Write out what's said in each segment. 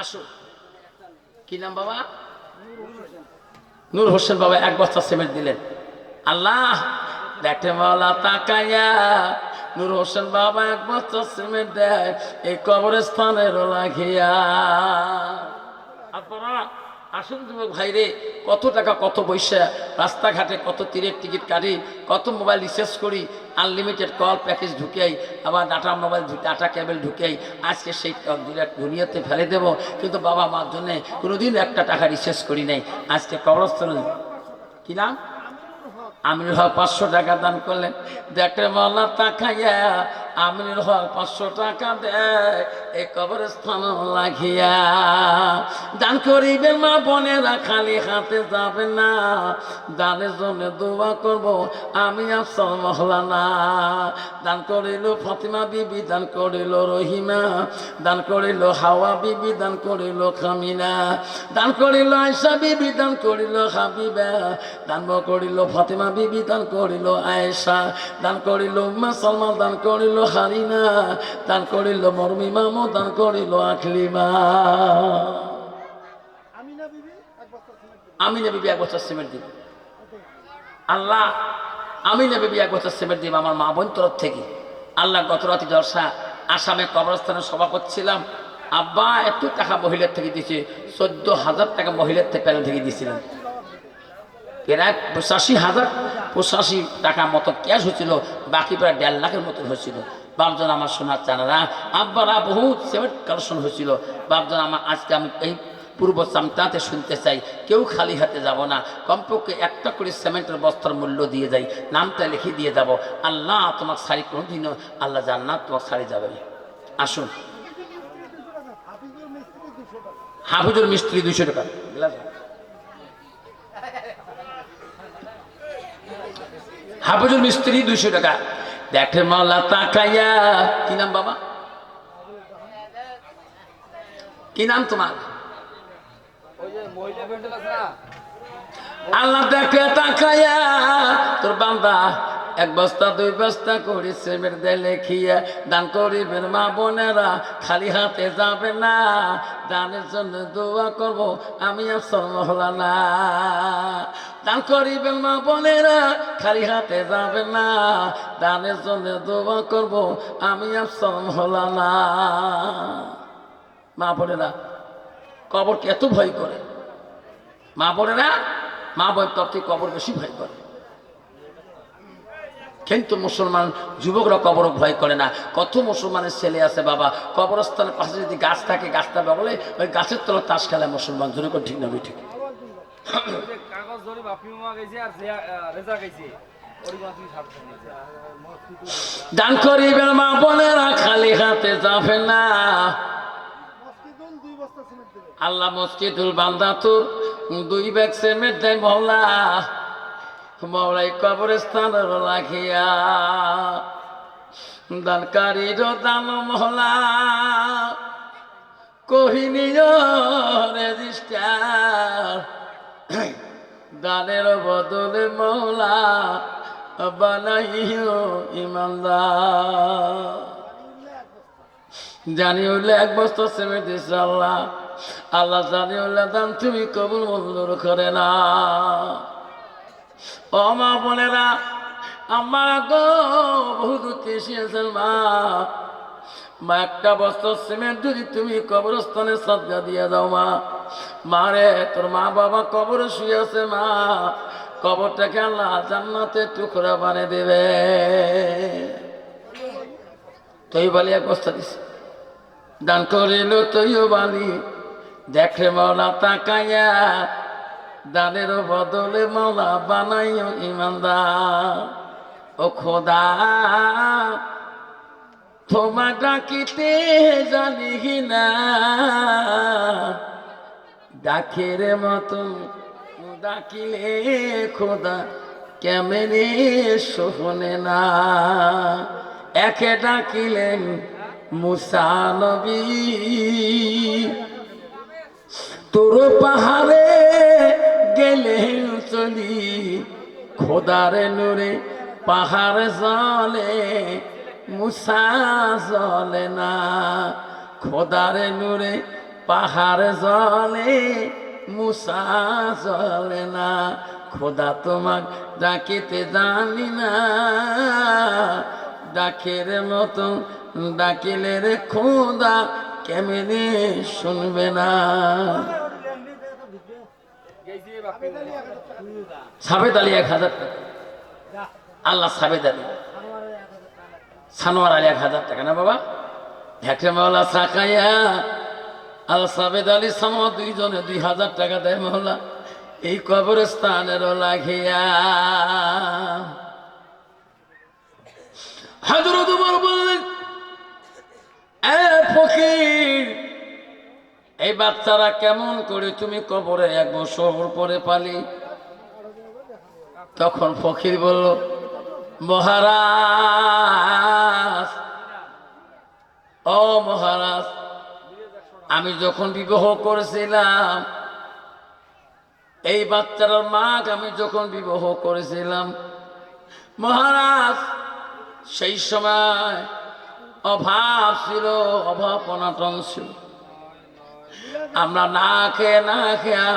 আসো কি নাম বাবা? নূর হোসেন বাবা, এক বস্তা সিমেন্ট দিলেন। আল্লাহ, দেখে মাওলা তাকাইয়া নূর হোসেন বাবা এক বস্তা সিমেন্ট দেয়, এই কবরস্থানের লাগিয়া। আপনারা আসুন যুবক ভাই রে কত টাকা, কত পয়সা, রাস্তাঘাটে কত তীরের টিকিট কাটি, কত মোবাইল রিচার্জ করি আনলিমিটেড কল প্যাকেজ ঢুকেই আবার ডাটা মোবাইল ডাটা কেবল ঢুকেই আজকে সেই দুনিয়া- দুনিয়াতে ফেলে দেব। কিন্তু বাবা মার জন্যে কোনোদিন একটা টাকা রিচার্জ করি নাই। আজকে কবরস্থানে কি নাম? আমিনুল হক। পাঁচশো টাকা দান করলেন। দেখে মাল্লা তাকাইয়া আমিনুল হক পাঁচশো টাকা দেয় এই কবরস্থান লাগিয়া দান করিবেন মা বোনেরা খালি হাতে যাবে না দানের জন্য দোয়া করব আমি আফসর মহলানা দান করিল ফাতিমা বিবি দান করিল রহিমা দান করিল হাওয়া বিবি দান করিল খামিনা দান করিল আয়সা বিবি দান করিল হাবিবা দান করিল ফাতিমা বিবি দান করিল আয়েশা দান করিল উম্মা সালমা দান করিল হারিনা দান করিল মরমি মামু দান করিল আখলিমা আমি না বিবি এক বছর সিমেন্ট দিব। আল্লাহ আমি না বিবি এক বছর সিমেন্ট দিব আমার মা বোন তরফ থেকে। আল্লাহ গত রাতে জলসা আসামে কবরস্থানে সভা করছিলাম। আব্বা এত টাকা মহিলার থেকে দিয়েছে চোদ্দ হাজার টাকা মহিলার থেকে প্যানেল থেকে দিয়েছিলেন প্রায় পঁচাশি হাজার, পঁচাশি টাকা মতো ক্যাশ হয়েছিল বাকি প্রায় দেড় লাখের মতো হচ্ছিল। বাপজন আমার সোনার চানারা, আব্বারা বহুত সিমেন্ট কালেকশন হয়েছিল বাপজন আমার, আজকে আমি এই পূর্ব চামটাতে শুনতে চাই, কেউ খালি হাতে যাব না, কমপক্ষে একটা করে সিমেন্টের বস্তার মূল্য দিয়ে যাই, নামটা লিখে দিয়ে যাব। আল্লাহ তোমার শাড়ি কোনোদিনও আল্লাহ জান্নাত তোমার শাড়ি যাবে আসুন। হাফিজুর মিস্ত্রি দুশো টাকা। হাফিজুল মিস্ত্রি দুইশো টাকা। দেখে মাওলা তাকাইয়া, কি নাম বাবা? কি নাম তোমার? আল্লাহ দেখে তাকাইয়া, তোর বান্দা এক বস্তা, দুই বস্তা করে সেমের দেয় লেখিয়া দান করিবেন মা বোনেরা, খালি হাতে যাবে না। দানের জন্য দোয়া করব, আমি আসর মহলা না দান করিবেন মা বোনেরা, খালি হাতে যাবে না। দানের জন্য দোয়া করব, আমি আসর মহলা না মা বোনেরা, কবরকে এত ভয় করে। মা বোনেরা, মা বোন থেকে কবর বেশি ভয় করে। কিন্তু মুসলমান যুবকরা কবর ভয় করে না। কত মুসলমানের ছেলে আছে বাবা? কবরস্থানের পাশে যদি গাছ থাকে গাছটা বলে ওই গাছের তলা তাস খেলায় মুসলমান। জোরে করে ঠিক না ঠিক। দান করিবেন মা বোনেরা খালি হাতে যাবে না। আল্লাহ মসজিদুল বান্দা তোর দুই ব্যাগ সেমেন্ট দেয় মহলা মৌলাই কবরস্থান রাখিয়া। দানকারীর দান মহলা কহিনীয় রেজিস্টার। দানের বদলে মহলা বানাইও ইমানদার। জানি হইলে এক বস্তা দিছে আল্লাহ। আল্লাহ জানি হইলে দান তুমি কবুল মঞ্জুর করে না। ও মা বোনেরা, আমার গো বহু দুঃখে এসেছেন মা। মা, একটা বস্তা সিমেন্ট যদি তুমি কবরস্থানে সাজা দিয়ে দাও মা। মারে তোর মা বাবা কবরে শুয়ে আছে মা। কবরটাকে আল্লাহ জান্নাতে টুকরা বানিয়ে দেবে। তুই বলি এক বস্তা দিস দান করিল তুইও বালি দেখে মাওলা তাকাইয়া দানের বদলে মাওলা বানাইও ইমানদার। ও খোদা, তোমার ডাকিতে জানি না। ডাকের মতন ডাকিলে খোদা কেমনে শোনে না। একে ডাকিলেন মুসানবী তোর পাহাড়ে গেলে চলি খোদারে নূরে পাহাড় জলে, মুসা জলে না। খোদারে নূরে পাহাড় জলে, মুসা জলে না। খোদা তোমাক ডাকিতে জানি না। ডাকের মতো ডাকিলে রে খোদা কেমনে শুনবে না? সাবেদ আলী এক হাজার টাকা। আল্লাহ সাবেদ আলী। সানোয়ার আলী এক হাজার টাকা। না বাবা? ঢেকে মাওলা সাকাইয়া। আল্লাহ সাবেদ আলী সামা দুইজনে দুই হাজার টাকা দেয় মহল্লা এই কবরস্থানের লাগিয়া। হাজরত বললেন ফকির এই বাচ্চারা কেমন করে তুমি কবরে এক বছর পরে পালি? তখন ফকির বলল, মহারাজ, ও মহারাজ, আমি যখন বিবাহ করেছিলাম, এই বাচ্চাটার মাক আমি যখন বিবাহ করেছিলাম, মহারাজ, সেই সময় অভাব ছিল, অভাব অনাটন ছিল। আমরা না খেয়ে, না খেয়া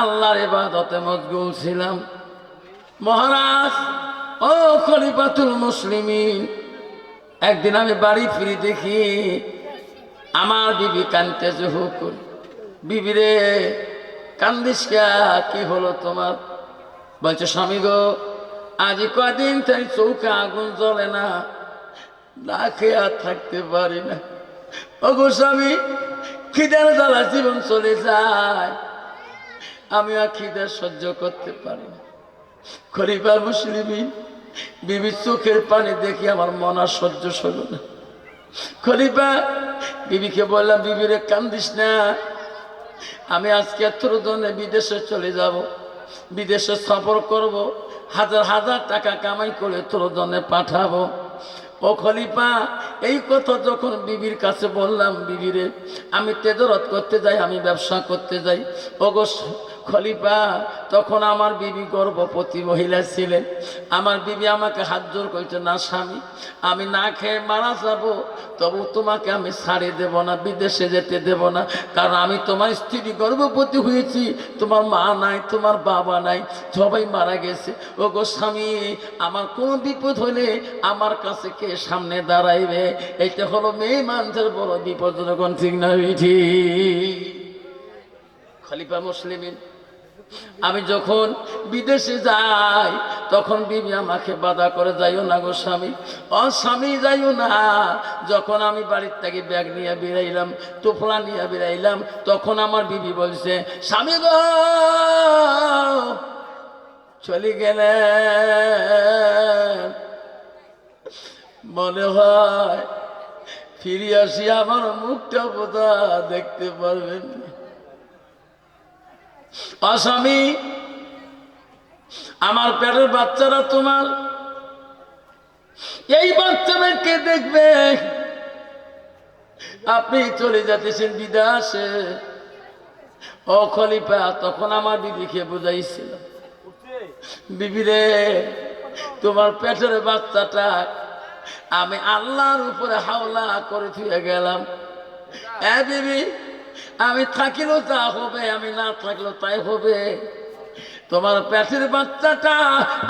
আল্লাহর ইবাদতে মজগুল ছিলাম। মহারাজ, ও খলিফাতুল মুসলিমিন, একদিন আমি বাড়ি ফিরে দেখি আমার বিবি কানতে জহু করি বিবি রে, কান্দিস কে হলো তোমার? বলছে, স্বামী গো, আজ কদিন তাই চৌকা আগুন জ্বলে না না খেয়ে আর থাকতে পারি না। ওগো স্বামী খিদার জ্বালা জীবন চলে যায়। আমি আর খিদে সহ্য করতে পারি খরিফা মুসলিমিন বিবির চোখের পানি দেখি আমার মন আর সহ্য সরল না। খলিফা, বিবিকে বললাম বিবিরে কান্দিস না। আমি আজকে তোরজনে বিদেশে চলে যাব। বিদেশে সফর করব। হাজার হাজার টাকা কামাই করে তোরজনে পাঠাবো। ও খলিফা, এই কথা যখন বিবির কাছে বললাম, বিবিরে, আমি তেজরত করতে যাই, আমি ব্যবসা করতে যাই। ওগো খলিফা, তখন আমার বিবি গর্ভবতী মহিলা ছিলেন। আমার বিবি আমাকে হাত জোর করছে, না স্বামী, আমি না খেয়ে মারা যাব, তবু তোমাকে আমি ছাড়ে দেব না, বিদেশে যেতে দেব না, কারণ আমি তোমার স্ত্রী গর্ভবতী হয়েছি, তোমার মা নাই, তোমার বাবা নাই, সবাই মারা গেছে। ও গো স্বামী, আমার কোনো বিপদ হলে আমার কাছে কে সামনে দাঁড়াইবে? এইটা হলো মেয়ে মানুষের বড় বিপদ ঠিক না খলিফা মুসলিমিন আমি যখন বিদেশে যাই, তখন বিবি আমাকে বাধা করে, যাইও না গো স্বামী। ও স্বামী, যাইও না। যখন আমি বাড়ির থেকে ব্যাগ নিয়ে বেরাইলাম তোফলা নিয়ে বেরাইলাম, তখন আমার বিবি বলছে, স্বামী গো, চলে গেলে মনে হয় ফিরে আসি, আমার মুখটা বোধা দেখতে পারবেন না। আসামি আমার পেটের বাচ্চারা তোমার। এই বাচ্চারা কে দেখবে? আপনি চলে যাচ্ছেন বিদেশে। ও খলিফা, তখন আমার বিবিকে বুঝাইছিল। বিবিরে তোমার পেটের বাচ্চাটা আমি আল্লাহর উপরে হাওলা করে থুয়ে গেলাম। এ বিবি আমি থাকিলেও তা হবে, আমি না থাকলেও তাই হবে। তোমার পেটের বাচ্চাটা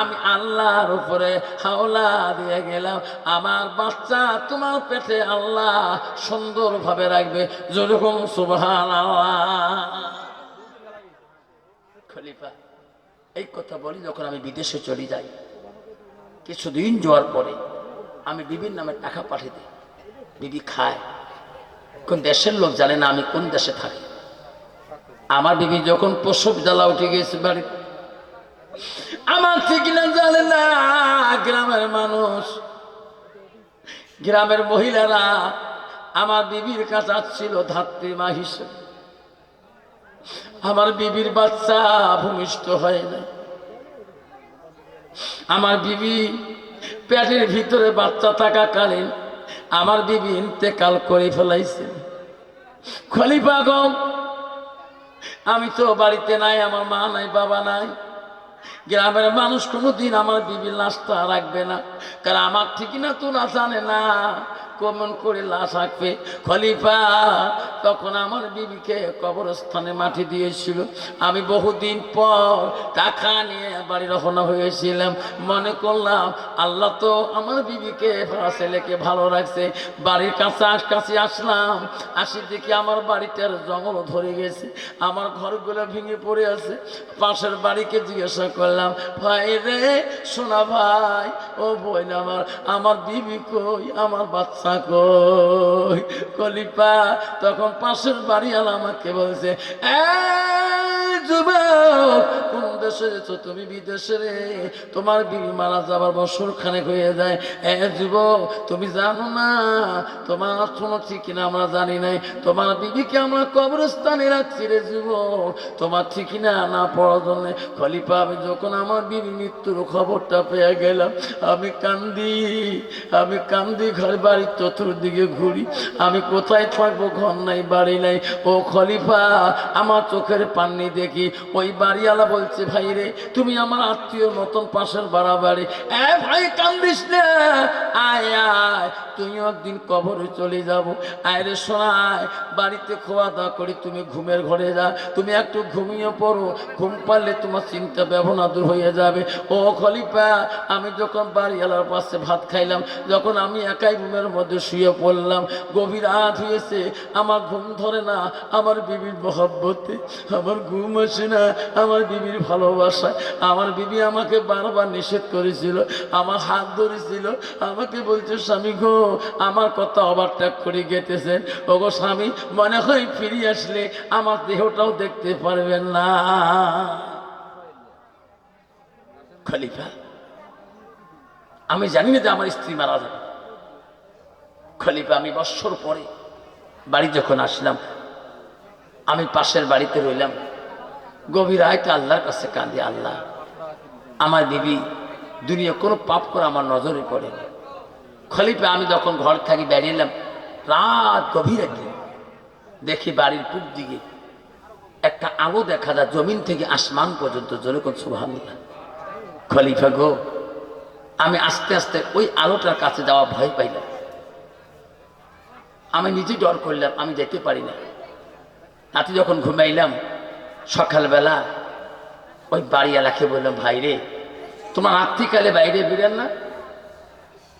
আমি আল্লাহর উপরে হাওলা দিয়ে গেলাম। আমার বাচ্চা তোমার পেটে আল্লাহ সুন্দরভাবে রাখবে। যেরকম সুবহান খলিফা, এই কথা বলি যখন আমি বিদেশে চলে যাই। কিছুদিন যাওয়ার পরে আমি বিবির নামে টাকা পাঠিয়ে দিই। বিবি খায়। কোন দেশের লোক জানে না আমি কোন দেশে থাকি। আমার বিবি যখন প্রসব জ্বালা উঠে গেছে বাড়িতে, আমার ঠিক না জানে না গ্রামের মানুষ, গ্রামের মহিলারা আমার বিবির কাছে আসছিল ধাত্রী মা হিসেবে। আমার বিবির বাচ্চা ভূমিষ্ঠ হয় না আমার বিবি পেটের ভিতরে বাচ্চা থাকাকালীন আমার বিবি ইন্তেকাল করে ফেলাইছে। খলিফা গম আমি তো বাড়িতে নাই, আমার মা নাই, বাবা নাই। গ্রামের মানুষ কোনোদিন আমার বিবির লাশটা রাখবে না, কারণ আমার ঠিকই না তো না জানে না। কেমন করে লাশ রাখবে খলিফা তখন আমার বিবিকে কবরস্থানে মাটি দিয়েছিল। আমি বহুদিন পর টাকা নিয়ে বাড়ি রওনা হয়েছিলাম। মনে করলাম, আল্লাহ তো আমার বিবিকে ছেলেকে ভালো রাখছে। বাড়ির কাছে কাছে আসলাম। আসি দেখি আমার বাড়িটার জঙ্গল ধরে গেছে। আমার ঘরগুলো ভেঙে পড়ে আছে। পাশের বাড়িকে জিজ্ঞাসা করলাম, ভাই রে সোনা ভাই, ও বোন আমার আমার বিবি কই? আমার বাচ্চা কই কলিপা তখন পাশের বাড়িওয়ালা আমাকে বলছে "এই যুবক কোন দেশে যেছো তুমি বিদেশে রে। তোমার বিবি মারা যাবার বছর খানেক হয়ে যায়। এ যুবক তুমি জানো না, তোমার ঠিক কিনা আমরা জানি নাই। তোমার বিবিকে আমরা কবরস্থানে রাখছি রে যুবক তোমার ঠিক কিনা না পড়ার জন্য। খলিফা, আমি যখন আমার বিবি মৃত্যুর খবরটা পেয়ে গেলাম, আমি কান্দি আমি কান্দি, ঘর বাড়ির চতুর্দিকে ঘুরি। আমি কোথায় থাকব, ঘর নাই, বাড়ি নাই। ও খলিফা, আমার চোখের পান্নি দেখি। ওই বাড়িওয়ালা বলছে ভাই রে তুমি আমার আত্মীয় মতন পাশের বাড়াবাড়ি। এ ভাই, কান্দিস তুই একদিন কবরে চলে যাব। আয় রে শোনায় বাড়িতে খোয়া দাওয়া করি তুমি ঘুমের ঘরে যা। তুমি একটু ঘুমিয়ে পড়ো, ঘুম পারলে তোমার চিন্তা ব্যবনা দূর হয়ে যাবে। ও খলিফা, আমি যখন বাড়িওয়ালার পাশে ভাত খাইলাম, যখন আমি একাই রুমের মধ্যে শুয়ে পড়লাম, গভীর রাত হয়েছে। আমার ঘুম ধরে না, আমার বিবির মহব্বতে। আমার ঘুম আসে না, আমার বিবির ভালোবাসায়। আমার বিবি আমাকে বারবার নিষেধ করেছিল, আমার হাত ধরেছিল। আমাকে বলছে, স্বামী গো, আমার কথা ওভারটেক করে গেতেছেন। ও গো স্বামী, মনে হয় ফিরে আসলে আমার দেহটাও দেখতে পারবেন না। খলিফা, আমি জানি না যে আমার স্ত্রী মারা যাবে। খলিফা, আমি বৎসর পরে বাড়ি যখন আসলাম, আমি পাশের বাড়িতে রইলাম। গভীর আয়তে আল্লাহর কাছে কাঁদি, আল্লাহ, আমার বিবি দুনিয়া কোনো পাপ করে আমার নজরে পড়ে না। খলিফা, আমি যখন ঘর থাকি বেরিয়ে এলাম, রাত গভীর একদিন, দেখি বাড়ির পূব দিকে একটা আলো দেখা যায়, জমিন থেকে আসমান পর্যন্ত কোন সুভান খলিফা গো, আমি আস্তে আস্তে ওই আলোটার কাছে যাওয়া ভয় পাইলাম। আমি নিজে ডর করলাম, আমি যেতে পারি না। রাতে যখন ঘুমাইলাম সকালবেলা ওই বাড়িওয়ালাকে বললাম ভাই রে, তোমার রাত্রিকালে বাইরে বেরেন না?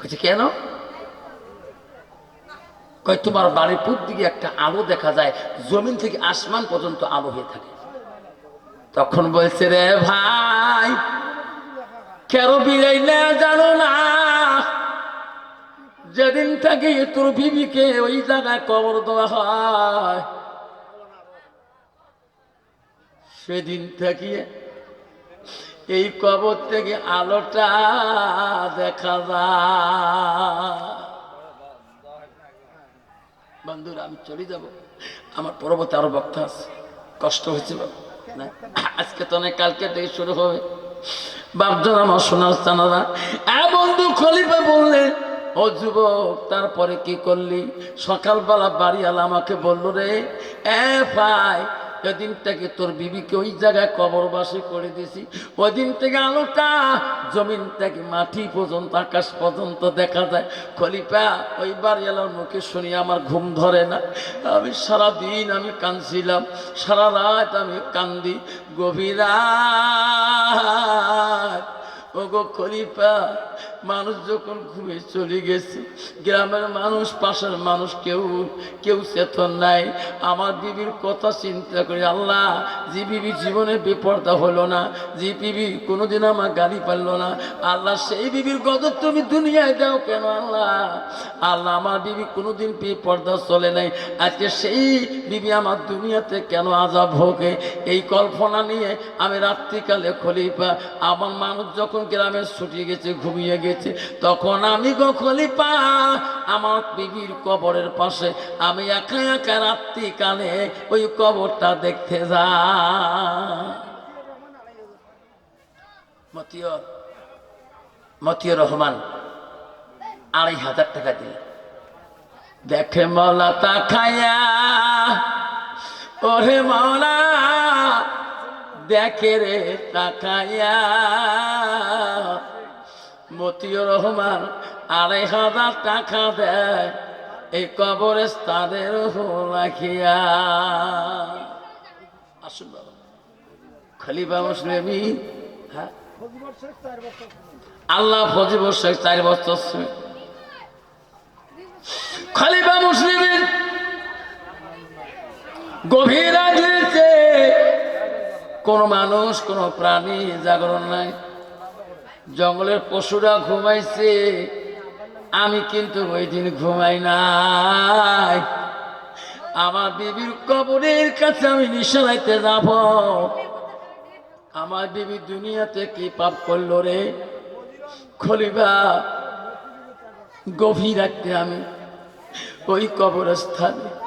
কইছে, কেন? কই তোমার বাড়ির পূব দিকে একটা আলো দেখা যায়, জমিন থেকে আসমান পর্যন্ত আলো হয়ে থাকে। তখন বলছে, রে ভাই, কেন বিরাইলে জানো না? যেদিন থেকে তোর বিবিকে ওই জায়গায় কবর দেওয়া হয় সেদিন থেকে এই কবর থেকে আলোটা দেখা যায়। বন্ধুরা, আমি চলে যাব। আমার পরবর্তী আরও বক্তা আছে। কষ্ট হয়েছে বাবা আজকে তো অনেক কালকে থেকে শুরু হবে। বাপজন আমার শোনার জানারা। এ বন্ধু খলিফা বললেন ও যুবক, তারপরে কি করলি? সকালবেলা বাড়িওয়ালা আমাকে বলল, রে, এ ভাই ওদিন থেকে তোর বিবিকে ওই জায়গায় কবরবাসী করে দিছি। ওই দিন থেকে আলোটা জমিন থেকে মাটি পর্যন্ত, আকাশ পর্যন্ত দেখা যায়। খলিফা, ওই বাড়িওয়ালার মুখে শুনি আমার ঘুম ধরে না। আমি সারা দিন আমি কাঁদছিলাম, সারা রাত আমি কান্দি। গভীর ও গো খলিফা মানুষ যখন ঘুমিয়ে চলে গেছে, গ্রামের মানুষ, পাশের মানুষ কেউ কেউ চেতন নাই। আমার বিবির কথা চিন্তা করি, আল্লাহ যে বিবি জীবনে বিপর্দা হলো না। যে বিবি কোনোদিন আমার গালি পারল না। আল্লাহ, সেই বিবির গজব তুমি দুনিয়ায় দাও কেন আল্লাহ? আল্লাহ, আমার বিবি কোনোদিন বিপর্দা চলে নাই। আজকে সেই বিবি আমার দুনিয়াতে কেন আজাব ভোগে? এই কল্পনা নিয়ে আমি রাত্রিকালে খলিফা, আমার মানুষ যখন গ্রামে ছুটি গেছে, ঘুমিয়ে গেছে তখন আমি গো খলিফা, আমার বিবির কবরের পাশে আমি একা একা রাত্রিকালে ওই কবরটা দেখতে যা মতিয়র রহমান, আড়াই হাজার টাকা দিল দেখে মলা তাকায়া, ওরে মলা দেখে রে তাকায়া। মতিউর রহমান আড়াই হাজার টাকা দেয়, এই কবরস্থানের রাখিয়া। আসুন বাবা। খলিফা মুসলিমি হ্যাঁ। আল্লাহ ফজিবর শেখ চার বছর। খলিফা মুসলিমের গভীর কোন মানুষ, কোন প্রাণী জাগরণ নাই। জঙ্গলের পশুরা ঘুমাইছে। আমি কিন্তু ওই দিন ঘুমাই নাই। আমার বিবির কবরের কাছে আমি নিশানাইতে যাব। আমার বিবি দুনিয়াতে কি পাপ করল রে? খলিবা গভীর রাখতে আমি ওই কবরস্থানে